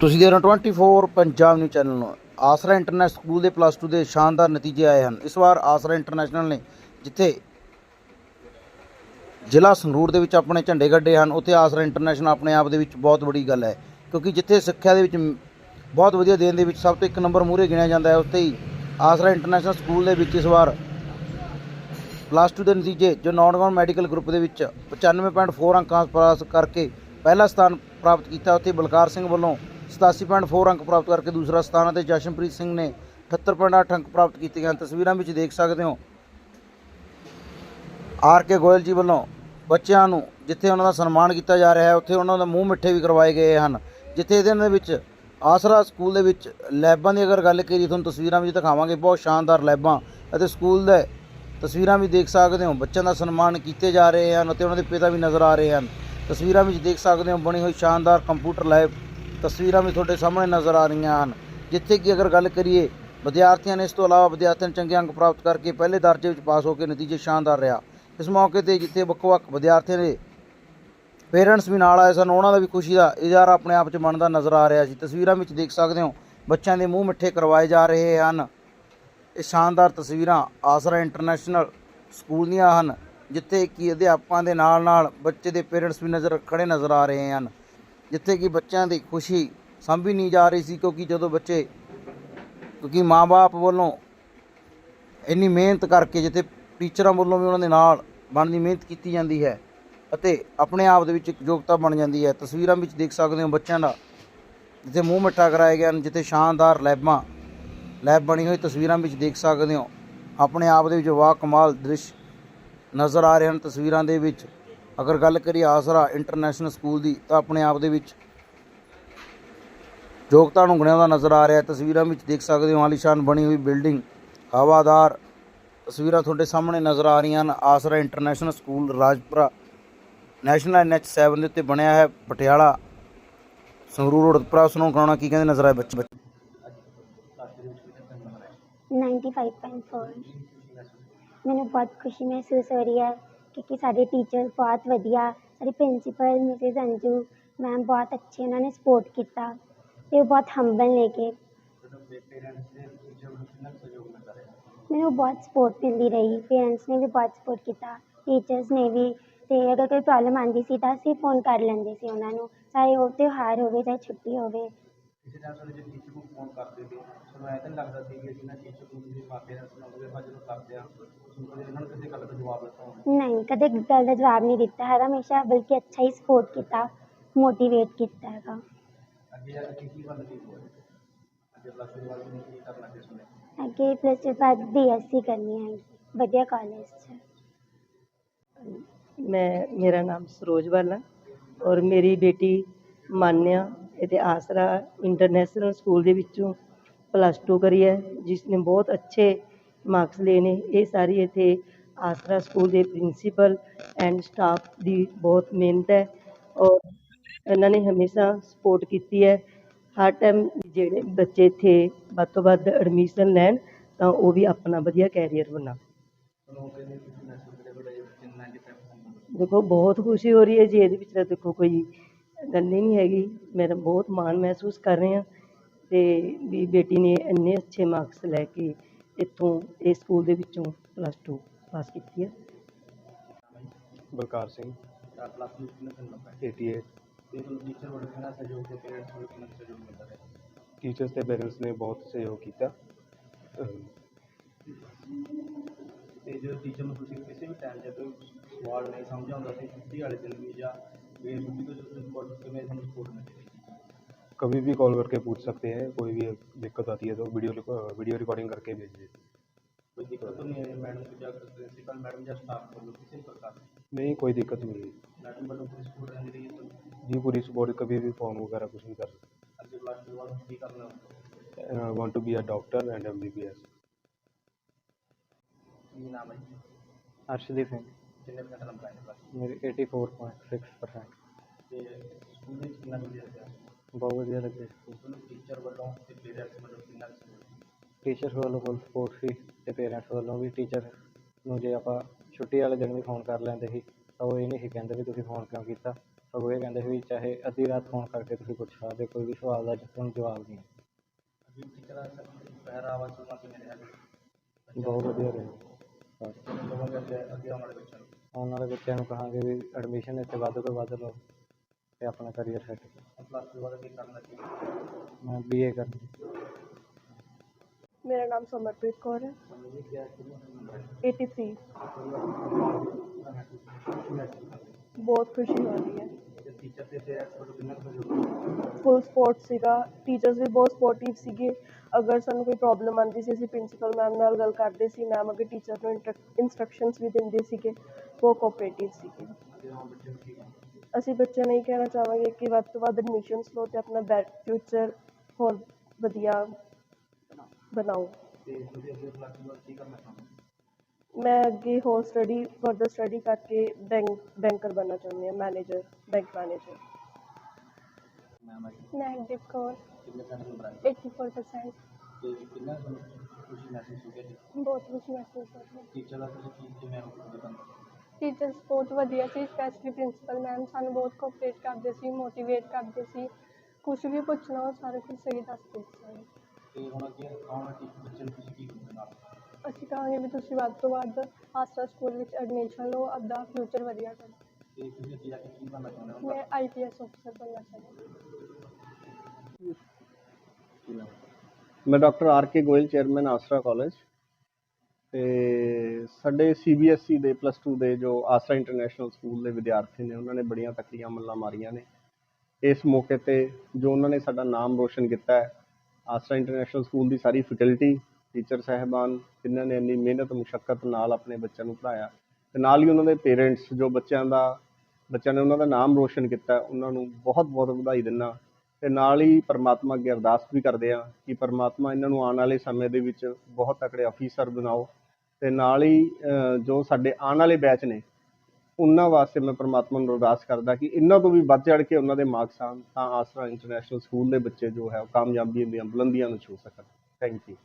ਤੁਸੀਂ ਦੇਖ ਰਹੇ ਹੋ 24 ਪੰਜਾਬ ਨਿਊਜ਼ ਚੈਨਲ ਨੂੰ। ਆਸਰਾ ਇੰਟਰਨੈਸ਼ਨਲ ਸਕੂਲ ਦੇ ਪਲੱਸ 2 ਦੇ ਸ਼ਾਨਦਾਰ ਨਤੀਜੇ ਆਏ ਹਨ। ਇਸ ਵਾਰ ਆਸਰਾ ਇੰਟਰਨੈਸ਼ਨਲ ਨੇ ਜਿੱਥੇ ਜ਼ਿਲ੍ਹਾ ਸੰਗਰੂਰ ਦੇ ਵਿੱਚ ਆਪਣੇ ਝੰਡੇ ਗੱਡੇ ਹਨ, ਉੱਥੇ ਆਸਰਾ ਇੰਟਰਨੈਸ਼ਨਲ ਆਪਣੇ ਆਪ ਦੇ ਵਿੱਚ ਬਹੁਤ ਵੱਡੀ ਗੱਲ ਹੈ। ਕਿਉਂਕਿ ਜਿੱਥੇ ਸਿੱਖਿਆ ਦੇ ਵਿੱਚ ਬਹੁਤ ਵਧੀਆ ਦੇਣ ਦੇ ਵਿੱਚ ਸਭ ਤੋਂ ਇੱਕ ਨੰਬਰ ਮੂਹਰੇ ਗਿਣਿਆ ਜਾਂਦਾ ਹੈ, ਉੱਥੇ ਹੀ ਆਸਰਾ ਇੰਟਰਨੈਸ਼ਨਲ ਸਕੂਲ ਦੇ ਵਿੱਚ ਇਸ ਵਾਰ ਪਲੱਸ 2 ਦੇ ਨਤੀਜੇ, ਜੋ ਨਾਨ ਗੌਰਮੈਂਟ ਮੈਡੀਕਲ ਗਰੁੱਪ ਦੇ ਵਿੱਚ 95.4 ਅੰਕਾਂ ਪ੍ਰਾਪਤ ਕਰਕੇ ਪਹਿਲਾ ਸਥਾਨ ਪ੍ਰਾਪਤ ਕੀਤਾ। ਉੱਥੇ ਬਲਕਾਰ ਸਿੰਘ ਵੱਲੋਂ 87.4 ਅੰਕ ਪ੍ਰਾਪਤ ਕਰਕੇ ਦੂਸਰਾ ਸਥਾਨ ਅਤੇ ਜਸ਼ਨਪ੍ਰੀਤ ਸਿੰਘ ਨੇ 78.8 ਅੰਕ ਪ੍ਰਾਪਤ ਕੀਤੇ ਹਨ। ਤਸਵੀਰਾਂ ਵਿੱਚ ਦੇਖ ਸਕਦੇ ਹੋ। ਆਰ ਕੇ ਗੋਇਲ ਜੀ ਵੱਲੋਂ ਬੱਚਿਆਂ ਨੂੰ ਜਿੱਥੇ ਉਹਨਾਂ ਦਾ ਸਨਮਾਨ ਕੀਤਾ ਜਾ ਰਿਹਾ ਹੈ, ਉੱਥੇ ਉਹਨਾਂ ਦਾ ਮੂੰਹ ਮਿੱਠੇ ਵੀ ਕਰਵਾਏ ਗਏ ਹਨ। ਜਿੱਥੇ ਇਹਦੇ ਦੇ ਵਿੱਚ ਆਸਰਾ ਸਕੂਲ ਦੇ ਵਿੱਚ ਲੈਬਾਂ ਦੀ ਅਗਰ ਗੱਲ ਕਰੀਏ, ਤੁਹਾਨੂੰ ਤਸਵੀਰਾਂ ਵਿੱਚ ਦਿਖਾਵਾਂਗੇ। ਬਹੁਤ ਸ਼ਾਨਦਾਰ ਲੈਬਾਂ ਅਤੇ ਸਕੂਲ ਦੇ ਤਸਵੀਰਾਂ ਵੀ ਦੇਖ ਸਕਦੇ ਹੋ। ਬੱਚਿਆਂ ਦਾ ਸਨਮਾਨ ਕੀਤੇ ਜਾ ਰਹੇ ਹਨ ਅਤੇ ਉਹਨਾਂ ਦੇ ਪਿਤਾ ਵੀ ਨਜ਼ਰ ਆ ਰਹੇ ਹਨ। ਤਸਵੀਰਾਂ ਵਿੱਚ ਦੇਖ ਸਕਦੇ ਹੋ, ਬਣੀ ਹੋਈ ਸ਼ਾਨਦਾਰ ਕੰਪਿਊਟਰ ਲੈਬ ਤਸਵੀਰਾਂ ਵੀ ਤੁਹਾਡੇ ਸਾਹਮਣੇ ਨਜ਼ਰ ਆ ਰਹੀਆਂ ਹਨ। ਜਿੱਥੇ ਕਿ ਅਗਰ ਗੱਲ ਕਰੀਏ, ਵਿਦਿਆਰਥੀਆਂ ਨੇ ਇਸ ਤੋਂ ਇਲਾਵਾ ਵਿਦਿਆਰਥੀਆਂ ਨੇ ਚੰਗੇ ਅੰਕ ਪ੍ਰਾਪਤ ਕਰਕੇ ਪਹਿਲੇ ਦਰਜੇ ਵਿੱਚ ਪਾਸ ਹੋ ਕੇ ਨਤੀਜੇ ਸ਼ਾਨਦਾਰ ਰਿਹਾ। ਇਸ ਮੌਕੇ ਤੇ ਜਿੱਥੇ ਵੱਖ-ਵੱਖ ਵਿਦਿਆਰਥੀਆਂ ਦੇ ਪੇਰੈਂਟਸ ਵੀ ਨਾਲ ਆਏ ਸਨ, ਉਹਨਾਂ ਦਾ ਵੀ ਖੁਸ਼ੀ ਦਾ ਇਜ਼ਹਾਰ ਆਪਣੇ ਆਪ 'ਚ ਬਣਦਾ ਨਜ਼ਰ ਆ ਰਿਹਾ ਸੀ। ਤਸਵੀਰਾਂ ਵਿੱਚ ਦੇਖ ਸਕਦੇ ਹੋ, ਬੱਚਿਆਂ ਦੇ ਮੂੰਹ ਮਿੱਠੇ ਕਰਵਾਏ ਜਾ ਰਹੇ ਹਨ। ਇਹ ਸ਼ਾਨਦਾਰ ਤਸਵੀਰਾਂ ਆਸਰਾ ਇੰਟਰਨੈਸ਼ਨਲ ਸਕੂਲ ਦੀਆਂ ਹਨ, ਜਿੱਥੇ ਕਿ ਅਧਿਆਪਕਾਂ ਦੇ ਨਾਲ ਨਾਲ ਬੱਚੇ ਦੇ ਪੇਰੈਂਟਸ ਵੀ ਨਜ਼ਰ, ਖੜੇ ਨਜ਼ਰ ਆ ਰਹੇ ਹਨ। ਜਿੱਥੇ ਕਿ ਬੱਚਿਆਂ ਦੀ ਖੁਸ਼ੀ ਸੰਭੀ ਨਹੀਂ ਜਾ ਰਹੀ ਸੀ, ਕਿਉਂਕਿ ਜਦੋਂ ਬੱਚੇ, ਕਿਉਂਕਿ ਮਾਪੇ ਵੱਲੋਂ ਇੰਨੀ ਮਿਹਨਤ ਕਰਕੇ ਜਿੱਥੇ ਟੀਚਰਾਂ ਵੱਲੋਂ ਵੀ ਉਹਨਾਂ ਦੇ ਨਾਲ ਬਣਦੀ ਮਿਹਨਤ ਕੀਤੀ ਜਾਂਦੀ ਹੈ ਅਤੇ ਆਪਣੇ ਆਪ ਦੇ ਵਿੱਚ ਇੱਕ ਯੋਗਤਾ ਬਣ ਜਾਂਦੀ ਹੈ। ਤਸਵੀਰਾਂ ਵਿੱਚ ਦੇਖ ਸਕਦੇ ਹੋ ਬੱਚਿਆਂ ਦਾ, ਜਿੱਥੇ ਮੂੰਹ ਮਿੱਠਾ ਕਰਾਏ ਗਿਆ ਜਿੱਥੇ ਸ਼ਾਨਦਾਰ ਲੈਬਾਂ, ਲੈਬ ਬਣੀ ਹੋਈ ਤਸਵੀਰਾਂ ਵਿੱਚ ਦੇਖ ਸਕਦੇ ਹੋ। ਆਪਣੇ ਆਪ ਦੇ ਵਿੱਚ ਵਾਹ ਕਮਾਲ ਦ੍ਰਿਸ਼ ਨਜ਼ਰ ਆ ਰਹੇ ਹਨ ਤਸਵੀਰਾਂ ਦੇ ਵਿੱਚ। ਅਗਰ ਗੱਲ ਕਰੀਏ ਆਸਰਾ ਇੰਟਰਨੈਸ਼ਨਲ ਸਕੂਲ ਦੀ, ਤਾਂ ਆਪਣੇ ਆਪ ਦੇ ਵਿੱਚ ਯੋਗਤਾ ਨੂੰ ਗਣਿਆ ਦਾ ਨਜ਼ਰ ਆ ਰਿਹਾ। ਤਸਵੀਰਾਂ ਵਿੱਚ ਦੇਖ ਸਕਦੇ ਹੋ, ਆਲੀਸ਼ਾਨ ਬਣੀ ਹੋਈ ਬਿਲਡਿੰਗ, ਹਵਾਦਾਰ ਤਸਵੀਰਾਂ ਤੁਹਾਡੇ ਸਾਹਮਣੇ ਨਜ਼ਰ ਆ ਰਹੀਆਂ ਹਨ। Asra international school Rajpura national NH 7 ਦੇ ਉੱਤੇ ਬਣਿਆ ਹੈ। ਪਟਿਆਲਾ, ਸੰਗਰੂਰ ਰੋਡ ਉੱਪਰ ਉਸ ਨੂੰ ਕਰਾਉਣਾ ਕੀ ਕਹਿੰਦੇ ਨਜ਼ਰ ਆਏ ਬੱਚੇ 95.4 ਮੈਨੂੰ ਬਹੁਤ ਖੁਸ਼ੀ ਮਹਿਸੂਸ ਹੋ ਰਹੀ ਹੈ। ਕਿਉਂਕਿ ਸਾਡੇ ਟੀਚਰ ਬਹੁਤ ਵਧੀਆ, ਸਾਡੇ ਪ੍ਰਿੰਸੀਪਲ ਮਿਸਿਜ਼ ਅੰਜੂ ਮੈਮ ਬਹੁਤ ਅੱਛੇ ਉਹਨਾਂ ਨੇ ਸਪੋਰਟ ਕੀਤਾ ਅਤੇ ਉਹ ਬਹੁਤ ਹੰਬਲ ਨੇ ਕਿ ਮੈਨੂੰ ਬਹੁਤ ਸਪੋਰਟ ਮਿਲਦੀ ਰਹੀ ਪੇਰੈਂਟਸ ਨੇ ਵੀ ਬਹੁਤ ਸਪੋਰਟ ਕੀਤਾ ਟੀਚਰਸ ਨੇ ਵੀ ਅਤੇ ਅਗਰ ਕੋਈ ਪ੍ਰੋਬਲਮ ਆਉਂਦੀ ਸੀ ਤਾਂ ਅਸੀਂ ਫੋਨ ਕਰ ਲੈਂਦੇ ਸੀ ਉਹਨਾਂ ਨੂੰ, ਚਾਹੇ ਉਹ ਤਿਉਹਾਰ ਹੋਵੇ, ਚਾਹੇ ਛੁੱਟੀ ਹੋਵੇ। ਕਿਸੇ ਟਾਈਮ ਸਾਡੇ ਜੇ ਟੀਚਰ ਨੂੰ ਫੋਨ ਕਰਦੇ ਸੀ ਸਾਨੂੰ ਐਂ ਤਾਂ ਨਹੀਂ ਲੱਗਦਾ ਸੀ ਕਿ ਅਸੀਂ ਨਾ ਟੀਚਰ ਨੂੰ ਵੀ ਮਾਪੇ ਨਾਲ ਸੁਣਾਉਂਦੇ ਆਪਾਂ ਜਦੋਂ ਕਰਦੇ ਆ ਸਾਨੂੰ ਕਦੇ ਇਹਨਾਂ ਨੂੰ ਕਿਸੇ ਗੱਲ ਦਾ ਜਵਾਬ ਦਿੱਤਾ ਹੋਵੇ ਨਹੀਂ ਕਦੇ ਗੱਲ ਦਾ ਜਵਾਬ ਨਹੀਂ ਦਿੱਤਾ ਹੈਗਾ ਹਮੇਸ਼ਾ ਬਲਕਿ ਅੱਛਾ ਹੀ ਸਪੋਰਟ ਕੀਤਾ ਮੋਟੀਵੇਟ ਕੀਤਾ ਹੈਗਾ ਅੱਗੇ ਅੱਗੇ ਕੀ ਬਣਨਾ ਕੀ ਹੋਵੇ ਅੱਗੇ ਪਲੱਸ ਟੂ ਬਾਅਦ ਨੂੰ ਕੀ ਕਰਨਾ ਕਿਸ ਨੇ ਅੱਗੇ ਪਲੱਸ ਟੂ ਬਾਅਦ ਬੀਐਸਸੀ ਕਰਨੀ ਹੈ ਵਧੀਆ ਕਾਲਜ 'ਚ ਮੈਂ ਮੇਰਾ ਨਾਮ ਸਰੋਜ ਬਾਲਾ ਔਰ ਮੇਰੀ ਬੇਟੀ ਮਾਨਿਆ ਇਹਦੇ ਆਸਰਾ ਇੰਟਰਨੈਸ਼ਨਲ ਸਕੂਲ ਦੇ ਵਿੱਚੋਂ ਪਲੱਸ ਟੂ ਕਰੀ ਹੈ ਜਿਸ ਨੇ ਬਹੁਤ ਅੱਛੇ ਮਾਰਕਸ ਲਏ ਨੇ। ਇਹ ਸਾਰੀ ਇੱਥੇ ਆਸਰਾ ਸਕੂਲ ਦੇ ਪ੍ਰਿੰਸੀਪਲ ਐਂਡ ਸਟਾਫ ਦੀ ਬਹੁਤ ਮਿਹਨਤ ਹੈ ਔਰ ਇਹਨਾਂ ਨੇ ਹਮੇਸ਼ਾ ਸਪੋਰਟ ਕੀਤੀ ਹੈ। ਹਰ ਟਾਈਮ ਜਿਹੜੇ ਬੱਚੇ ਇੱਥੇ ਵੱਧ ਤੋਂ ਵੱਧ ਐਡਮਿਸ਼ਨ ਲੈਣ, ਤਾਂ ਉਹ ਵੀ ਆਪਣਾ ਵਧੀਆ ਕੈਰੀਅਰ ਬਣਾਉਣ ਦੇਖੋ, ਬਹੁਤ ਖੁਸ਼ੀ ਹੋ ਰਹੀ ਹੈ ਜੀ, ਇਹਦੇ ਵਿੱਚ ਤਾਂ ਦੇਖੋ ਕੋਈ ਗੱਲ ਹੀ ਨਹੀਂ ਹੈਗੀ ਮੇਰਾ ਬਹੁਤ ਮਾਣ ਮਹਿਸੂਸ ਕਰ ਰਹੇ ਹਾਂ ਤੇ ਵੀ ਬੇਟੀ ਨੇ ਇੰਨੇ ਅੱਛੇ ਮਾਰਕਸ ਲੈ ਕੇ ਇੱਥੋਂ ਇਸ ਸਕੂਲ ਦੇ ਵਿੱਚੋਂ ਪਲੱਸ 2 ਪਾਸ ਕੀਤੀ ਹੈ ਬਲਕਾਰ ਸਿੰਘ। ਪਲੱਸ ਟੂ ਕਿੰਨੇ ਦਿਨ ਲੱਗਾ 88 ਤੇ ਤੁਹਾਨੂੰ ਟੀਚਰ ਵੱਲੋਂ ਕਿੰਨਾ ਸਹਿਯੋਗ ਤੇ ਪੇਰੈਂਟਸ ਵੱਲੋਂ ਕਿੰਨਾ ਸਹਿਯੋਗ ਮਿਲਦਾ ਹੈ? ਟੀਚਰਸ ਤੇ ਪੇਰੈਂਟਸ ਨੇ ਬਹੁਤ ਸਹਿਯੋਗ ਕੀਤਾ। ਤੇ ਜਦੋਂ ਟੀਚਰ ਨੂੰ ਤੁਸੀਂ ਕਿਸੇ ਵੀ ਟਾਈਮ ਜੇ ਕੋਈ ਸਵਾਲ ਨਹੀਂ ਸਮਝ ਆਉਂਦਾ ਸੀ ਛੁੱਟੀ ਵਾਲੇ ਦਿਨ ਵੀ ਜਾਂ कभी भी कॉल करके पूछ सकते हैं कोई भी दिक्कत आती है तो वीडियो वीडियो रिकॉर्डिंग करके भेजिए। कोई दिक्कत तो नहीं है मैडम को जा प्रिंसिपल मैडम या स्टाफ को किसी प्रकार नहीं कोई दिक्कत नहीं है। मैडम बटो पूरी सपोर्ट रहने देगी तो। जी पूरी सपोर्ट कभी भी फॉर्म वगैरह कुछ नहीं कर सकते। Want to be a doctor and M B B S नाम है। अर्शदीप सिंह। ਅਰਸ਼ਦੀਪ ਸਿੰਘ ਕਿੰਨੇ ਪਰਸੈਂਟ ਨੰਬਰ ਆਏ ਨੇ ਪਲੱਸ ਮੇਰੇ 84.6% ਤੇ ਸਕੂਲ ਵਿੱਚ ਕਿੰਨਾ ਵਧੀਆ ਲੱਗਿਆ? ਬਹੁਤ ਵਧੀਆ ਲੱਗੇ ਸਕੂਲ ਤੁਹਾਨੂੰ ਟੀਚਰ ਵੱਲੋਂ ਤੇ ਪੇਰੈਂਟਸ ਵੱਲੋਂ ਕਿੰਨਾ support? ਟੀਚਰਸ ਵੱਲੋਂ ਫੁੱਲ ਸਪੋਰਟ ਸੀ ਤੇ ਪੇਰੈਂਟਸ ਵੱਲੋਂ ਵੀ ਟੀਚਰ ਨੂੰ ਜੇ ਆਪਾਂ ਛੁੱਟੀ ਵਾਲੇ ਦਿਨ ਵੀ ਫੋਨ ਕਰ ਲੈਂਦੇ ਸੀ ਤਾਂ ਉਹ ਇਹ ਨਹੀਂ ਸੀ ਕਹਿੰਦੇ ਵੀ ਤੁਸੀਂ ਫੋਨ ਕਿਉਂ ਕੀਤਾ। ਸਗੋਂ ਇਹ ਕਹਿੰਦੇ ਸੀ ਵੀ ਚਾਹੇ ਅੱਧੀ ਰਾਤ ਫੋਨ ਕਰਕੇ ਤੁਸੀਂ ਪੁੱਛ ਸਕਦੇ ਕੋਈ ਵੀ ਸਵਾਲ ਦਾ ਤੁਹਾਨੂੰ ਜਵਾਬ ਨਹੀਂ। ਅਜੀ ਟੀਚਰਾਂ ਦਾ ਪਹਿਰਾਵਾ ਸੁਣਾ ਕਿਵੇਂ ਰਿਹਾ? ਜੀ ਬਹੁਤ ਵਧੀਆ ਰਹੇ। ਬਸ ਲੋਕਾਂ ਦੇ ਅੱਗੇ ਅੱਗੇ ਆਉਣ ਵਾਲੇ ਬੱਚਿਆਂ ਨੂੰ? ਆਉਣ ਵਾਲੇ ਬੱਚਿਆਂ ਨੂੰ ਕਹਾਂਗੇ ਵੀ ਐਡਮਿਸ਼ਨ ਇੱਥੇ ਵੱਧ ਤੋਂ ਵੱਧ ਲਓ ਤੇ ਆਪਣਾ ਕਰੀਅਰ ਸੈੱਟ ਕਰੋ। ਪਲੱਸ ਟੂ ਬਾਅਦ ਕੀ ਕਰਨਾ ਚਾਹੀਦਾ ਮੈਂ ਬੀਏ ਕਰਨੀ। ਮੇਰਾ ਨਾਮ ਸਮਰਪ੍ਰੀਤ ਕੌਰ ਹੈ। 83 ਬਹੁਤ ਖੁਸ਼ੀ ਹੋ ਰਹੀ ਹੈ। ਤੇ ਟੀਚਰ ਤੇ ਪੇਰੈਂਟਸ ਵੱਲੋਂ ਕਿੰਨਾ ਕੁ ਸਹਿਯੋਗ ਫੁੱਲ ਸਪੋਰਟ ਸੀਗਾ। ਟੀਚਰਸ ਵੀ ਬਹੁਤ ਸਪੋਰਟਿਵ ਸੀਗੇ। ਅਗਰ ਸਾਨੂੰ ਕੋਈ ਪ੍ਰੋਬਲਮ ਆਉਂਦੀ ਸੀ ਅਸੀਂ ਪ੍ਰਿੰਸੀਪਲ ਮੈਮ ਨਾਲ ਗੱਲ ਕਰਦੇ ਸੀ। ਮੈਮ ਅੱਗੇ ਟੀਚਰ ਨੂੰ ਇਨਸਟਰਕਸ਼ਨਸ ਵੀ ਦਿੰਦੇ ਸੀਗੇ। ਬਹੁਤ ਕੋਆਪਰੇਟਿਵ ਸੀਗੇ? ਅਸੀਂ ਬੱਚਿਆਂ ਨੂੰ ਇਹ ਕਹਿਣਾ ਚਾਹਾਂਗੇ ਕਿ ਵੱਧ ਤੋਂ ਵੱਧ ਐਡਮਿਸ਼ਨਸ ਲਓ ਤੇ ਆਪਣਾ ਬੈਟ ਫਿਊਚਰ ਹੋਰ ਵਧੀਆ ਬਣਾਓ। ਤੇ ਤੁਸੀਂ ਅੱਗੇ ਪਲੱਸ ਟੂ ਬਾਅਦ ਕੀ ਕਰਨਾ ਚਾਹੁੰਦੇ? ਮੈਂ ਅੱਗੇ ਹੋਰ ਸਟੱਡੀ ਫਰਦਰ ਸਟੱਡੀ ਕਰਕੇ ਬੈਂਕ ਬੈਂਕਰ ਬਣਨਾ ਚਾਹੁੰਦੀ ਹਾਂ ਮੈਨੇਜਰ ਬੈਂਕ ਮੈਨੇਜਰ ਮੈਮ ਅੱਜ ਮੈਂ ਹਰਦੀਪ ਕੌਰ ਕਿੰਨੇ ਸਾਲ ਦੀ ਉਮਰ ਹੈ 84% ਤੇ ਕਿੰਨਾ ਤੁਹਾਨੂੰ ਖੁਸ਼ੀ ਮਹਿਸੂਸ ਹੋ ਰਹੀ ਬਹੁਤ ਖੁਸ਼ੀ ਮਹਿਸੂਸ ਹੋ ਰਹੀ ਟੀਚਰ ਦਾ ਤੁਸੀਂ ਕੀ ਕਿਵੇਂ ਹੋ ਤੁਹਾਨੂੰ ਟੀਚਰਸ ਬਹੁਤ ਵਧੀਆ ਸੀ ਸਪੈਸ਼ਲੀ ਪ੍ਰਿੰਸੀਪਲ ਮੈਮ ਸਾਨੂੰ ਬਹੁਤ ਕੋਆਪਰੇਟ ਕਰਦੇ ਸੀ ਮੋਟੀਵੇਟ ਕਰਦੇ ਸੀ। ਕੁਝ ਵੀ ਪੁੱਛਣਾ ਉਹ ਸਾਰਾ ਕੁਝ ਸਹੀ ਦੱਸਦੇ ਸੀ। ਤੇ ਹੁਣ ਅੱਗੇ ਆਉਣ ਵਾਲੇ ਟੀਚਰ ਬੱਚਿਆਂ ਨੂੰ ਤੁਸੀਂ ਕੀ ਕਹੋਗੇ ਨਾਲ? ਅਸੀਂ ਕਹਾਂਗੇ ਵੀ ਤੁਸੀਂ ਵੱਧ ਤੋਂ ਵੱਧ ਆਸਰਾ ਸਕੂਲ ਵਿੱਚ ਐਡਮਿਸ਼ਨ ਲਓ ਆਪਦਾ ਫਿਊਚਰ ਵਧੀਆ ਕਰੋ। ਤੇ ਤੁਸੀਂ ਅੱਗੇ ਜਾ ਕੇ ਕੀ ਬਣਨਾ ਚਾਹੁੰਦੇ ਹੋ? ਮੈਂ ਆਈਪੀਐਸ ਅਫਸਰ ਬਣਨਾ ਚਾਹੁੰਦੀ ਮੈਂ doctor R K Goyal chairman Asra college. ਤੇ ਸਾਡੇ ਸੀਬੀਐਸਈ ਦੇ ਪਲੱਸ 2 ਦੇ ਜੋ ਆਸਰਾ ਇੰਟਰਨੈਸ਼ਨਲ ਸਕੂਲ ਦੇ ਵਿਦਿਆਰਥੀ ਨੇ ਉਹਨਾਂ ਨੇ ਬੜੀਆਂ ਤਕੜੀਆਂ ਮੱਲਾਂ ਮਾਰੀਆਂ ਨੇ। ਇਸ ਮੌਕੇ ਤੇ ਜੋ ਉਹਨਾਂ ਨੇ ਸਾਡਾ ਨਾਮ ਰੋਸ਼ਨ ਕੀਤਾ ਹੈ ਆਸਰਾ ਇੰਟਰਨੈਸ਼ਨਲ ਸਕੂਲ ਦੀ ਸਾਰੀ ਫੈਕਲਟੀ ਟੀਚਰ ਸਹਿਬਾਨ, ਜਿਨ੍ਹਾਂ ਨੇ ਇੰਨੀ ਮਿਹਨਤ, ਮੁਸ਼ੱਕਤ ਨਾਲ ਆਪਣੇ ਬੱਚਿਆਂ ਨੂੰ ਪੜ੍ਹਾਇਆ ਤੇ ਨਾਲ ਹੀ ਉਹਨਾਂ ਦੇ ਪੇਰੈਂਟਸ, ਜੋ ਬੱਚਿਆਂ ਦਾ, ਬੱਚਿਆਂ ਨੇ ਉਹਨਾਂ ਦਾ ਨਾਮ ਰੋਸ਼ਨ ਕੀਤਾ, ਉਹਨਾਂ ਨੂੰ ਬਹੁਤ ਬਹੁਤ ਵਧਾਈ ਦਿੰਦਾ ਤੇ ਨਾਲ ਹੀ ਪਰਮਾਤਮਾ ਅੱਗੇ ਅਰਦਾਸ ਵੀ ਕਰਦੇ ਆ ਕਿ ਪਰਮਾਤਮਾ ਇਹਨਾਂ ਨੂੰ ਆਉਣ ਵਾਲੇ ਸਮੇਂ ਦੇ ਵਿੱਚ ਬਹੁਤ ਤਕੜੇ ਅਫੀਸਰ ਬਣਾਓ ਤੇ ਨਾਲ ਹੀ ਜੋ ਸਾਡੇ ਆਉਣ ਵਾਲੇ ਬੈਚ ਨੇ, ਉਹਨਾਂ ਵਾਸਤੇ ਮੈਂ ਪਰਮਾਤਮਾ ਨੂੰ ਅਰਦਾਸ ਕਰਦਾ ਕਿ ਇਹਨਾਂ ਤੋਂ ਵੀ ਵੱਧ ਚੜ ਕੇ ਉਹਨਾਂ ਦੇ ਮਾਰਕਸ ਆਉਣ, ਤਾਂ ਆਸਰਾ ਇੰਟਰਨੈਸ਼ਨਲ ਸਕੂਲ ਦੇ ਬੱਚੇ ਜੋ ਹੈ ਉਹ ਕਾਮਯਾਬੀ ਦੀਆਂ ਬੁਲੰਦੀਆਂ ਨੂੰ ਛੂ ਸਕਣ। Thank you